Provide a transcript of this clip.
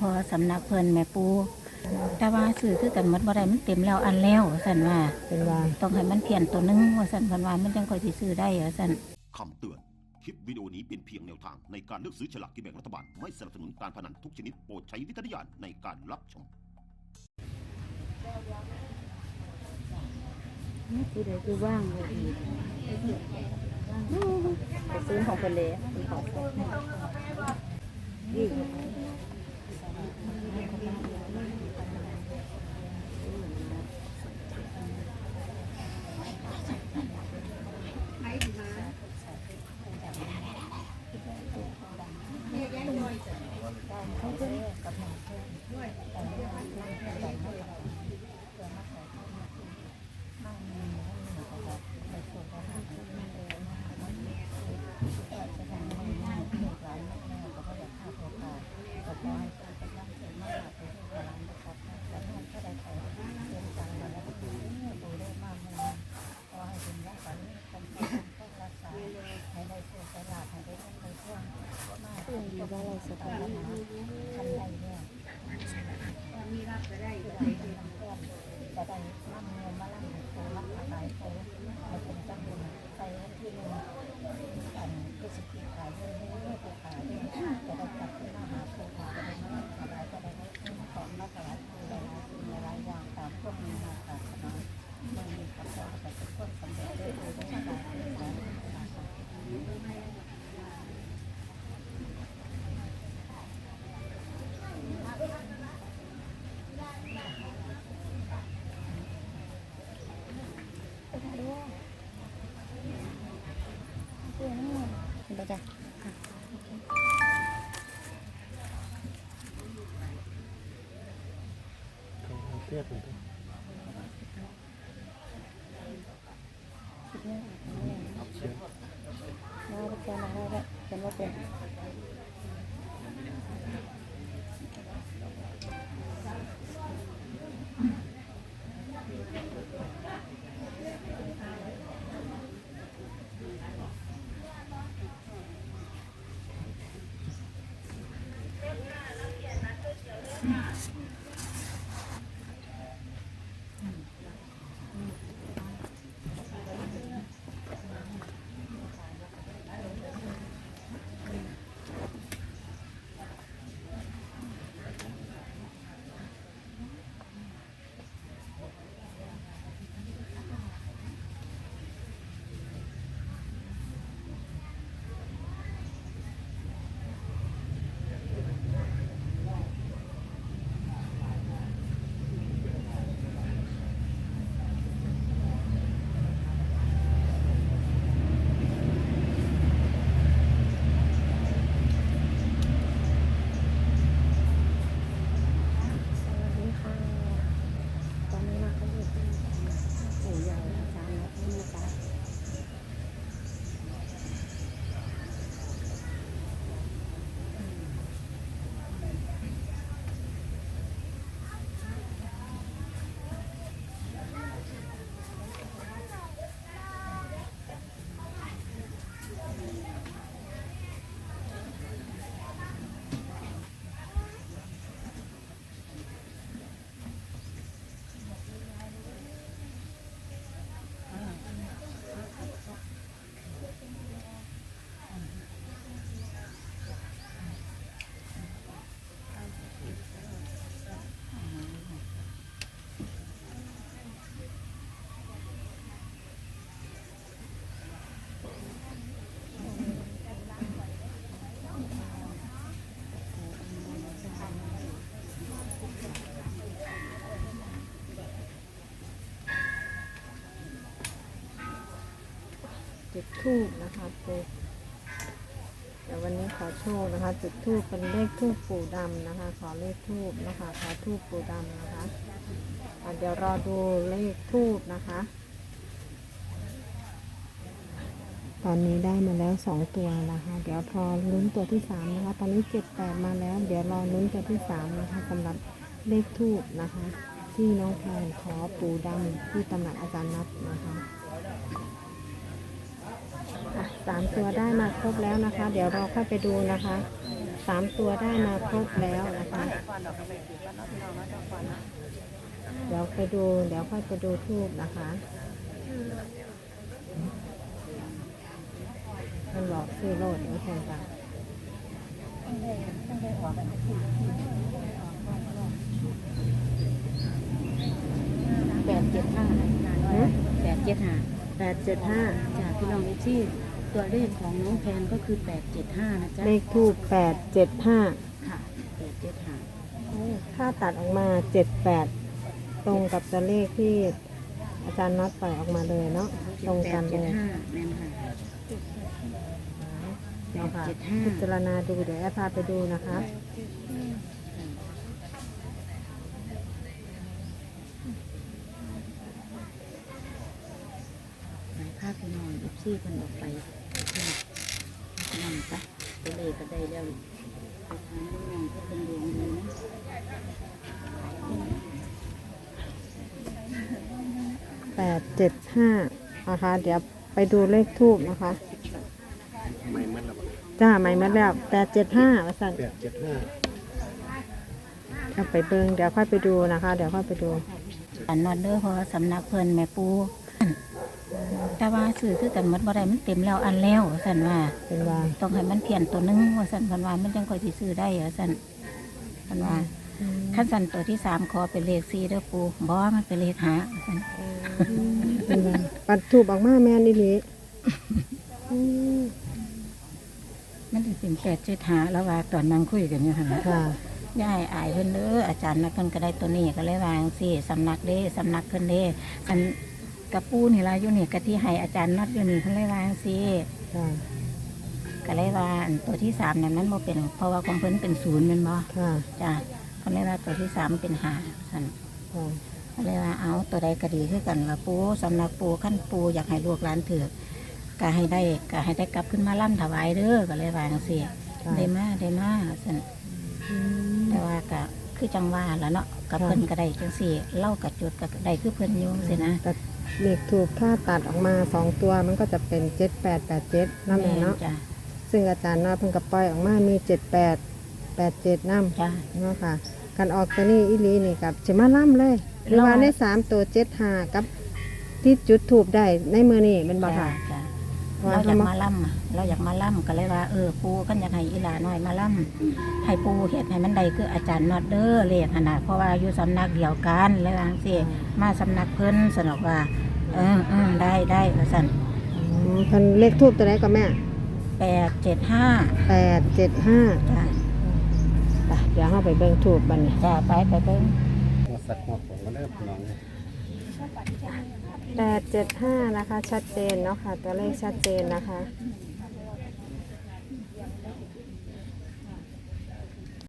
พอสำนักเพิ่นแม่ปูแต่ว่าซื้อคือกันหมดบ่ได้มันเต็มแล้วอันแล้วสั่นว่าเป็นว่าต้องให้มันเพี้ยนตัวหนึงว่าสั่นเพิ่นว่ามันจังค่อยสิซื้อได้ว่าสั่นคำเตือนคลิปวิดีโอนี้เป็นเพียงแนวทางในการเลือกซื้อฉลากกินแบ่งรัฐบาล ไม่สนับสนุนการพนันทุกชนิดโปรดใช้วิจารณญาณในการรับชมผู้ใดคือว่างเลยไปซื้อของเพิ่นเลยเป็นของ อยู่ว่าเราสตาร์ท เดี๋ยวจ้ะ ลือนกันเชิญมาไปแค่มาได้แล้วเป็นมาเป็น ทูบนะคะปู่แต่วันนี้ขอโชคนะคะ จุดทูบเป็นเลขทูบปู่ดำนะคะ ขอเลขทูบนะคะ ขอทูบปู่ดำนะคะะเดี๋ยวรอดูเลขทูบนะคะ ตอนนี้ได้มาแล้วสองตัวนะคะ เดี๋ยวพอลุ้นตัวที่สามนะคะ ตอนนี้เจ็ดแปดมาแล้ว เดี๋ยวรอลุ้นตัวที่สามนะคะสำหรับเลขทูบนะคะ ที่น้องแพนขอปู่ดำที่ตำหนักอาจารย์นัดนะคะ อะสามตัวได้มาครบแล้วนะคะ เดี๋ยวเราค่อยไปดูนะคะสสามตัวได้มาครบแล้วนะคะ เดี๋ยวไปดูเดี๋ยวค่อยไปดูทูบนะคะมันบอกซื้อโลดไม่ใช่ค่ะแปดเจ็ดห้าฮะแปดเจ็ดห้าแปดเจ็ดห้าจากพี่น้องที่ ตัวเลขของน้องแพนก็คือแปดเจ็ดห้านะจ๊ะเลขทูบแปดเจ็ดห้าค่ะแปดเจ็ดห้าถ้าตัดออกมาเจ็ดแปดตรงกับตัวเลขที่อาจารย์น็อตปล่อยออกมาเลยเนาะตรงกันแปดเลเจ็ดย ห้าแม่นค่ะเดี๋ยวค่ะเจ็ดห้าพิจารณาดูเดี๋ยวแอดพาไปดูนะคะหลายภาพพี่น้องเอฟซีคนออกไป นั่งปะตัวเลขก็ได้แล้วไปทางน้องก็เป็นดวงดีนะแปดเจ็ดห้านะคะ เดี๋ยวไปดูเลขทูบนะคะไม่มัดละจ้าไม่มาแล้วแปดเจ็ดห้าว่าสั่นแปดเจ็ดห้าเอาไปเบิงเดี๋ยวค่อยไปดูนะคะ เดี๋ยวค่อยไปดูอันนอนเด้อเพราะว่าสำนักเพิ่นแม่ปู แต่ว่าสื่อคือกันหมดบ่ได้มันเต็มแล้วอันแล้วว่าซั่นว่าเป็นว่าต้องให้มันเพียนตัวหนึงว่าซั่นเพิ่นว่ามันจังค่อยสิซื้อได้ว่าซั่นเพิ่นว่าขั้นสันตัวที่สามขอเป็นเลขสี่เด้อปูบ่มันเป็นเลขห้าว่าซั่นเป็นว่าปัดทูบออกมาแม่นอีหลีอืมมันสิเป็นแปดเจ็ดห้าแล้วว่าตอนนั่งคุยกันอยู่หั่นน่ะค่ะยายอายเพิ่นเด้ออาจารย์นักเพิ่นก็ได้ตัวนี้ก็เลยวาจังซี่สำนักเด้สำนักเพิ่นเด้อัน กระปูนี่ล่ะอยู่นี่กะที่ให้อาจารย์นัดอยู่นี่เพิ่นเลยวาจังซี่ค่ะก็เลยว่าอันตัวที่สามเนี่ยมันบ่เป็น เพราะว่าของเพิ่นเป็นศูนย์แม่นบ่ค่ะจ้ะก็เลยว่าตัวที่สามเป็นห้าซั่น ค่ะก็เลยว่าเอาตัวใดก็ดีคือกันว่าปูสำนักปูขั้นปูอยากให้ลูกหลานถือก็ให้ได้ก็ให้ได้กลับขึ้นมาล่ำถวายเด้อก็เลยวาจังซี่ค่ะได้มาได้มาซั่นอืม แต่ว่าก็คือจังว่าแล้วเนาะกับค่ะ เพิ่นก็ได้จังสี่เล่ากับจุดก็ได้คือเพิ่นอยู่สินะแต่ เลขถูกถ้าตัดออกมาสองตัวมันก็จะเป็นเจ็ดแปดแปดเจ็ดนั่นเองเนาะจ้ะซึ่งอาจารย์น้อยเพิ่งกับปล่อยออกมามีเจ็ดแปดแปดเจ็ดน้ำจ้ะ เนาะค่ะการออกตัวนี้อีหลีนี่กับจะมาล่ำเลยหรือว่าได้สามตัวเจ็ดหากับที่จุดถูกได้ในมือนี่เป็นบ่จ้ะค่ะจ้ะว่า เราอยากมาล่ำเราอยากมาล่ำก็เลยว่าเออปูกันอยากให้อีหลาน้อยมาล่ำให้ปูเห็ดให้มันใดคืออาจารย์นอดเดอร์เลขขนาดเพราะว่าอยู่สำนักเดียวกันแล้วบางสิมาสำนักเพิ่นสนอกว่า เออเออได้ได้ละสัท่านเลขทูบตัวไหนก็แม่แปดเจ็ดห้าแปดเจ็ดห้าจ้ะเดี๋ยวเราไปเบิ้งทูบบันนี้จ้ะไปไปเบิ้งสักหัวผมก็เริ่มนอนเลย แปดเจ็ดห้านะคะ ชัดเจนเนาะค่ะ ตัวเลขชัดเจนนะคะ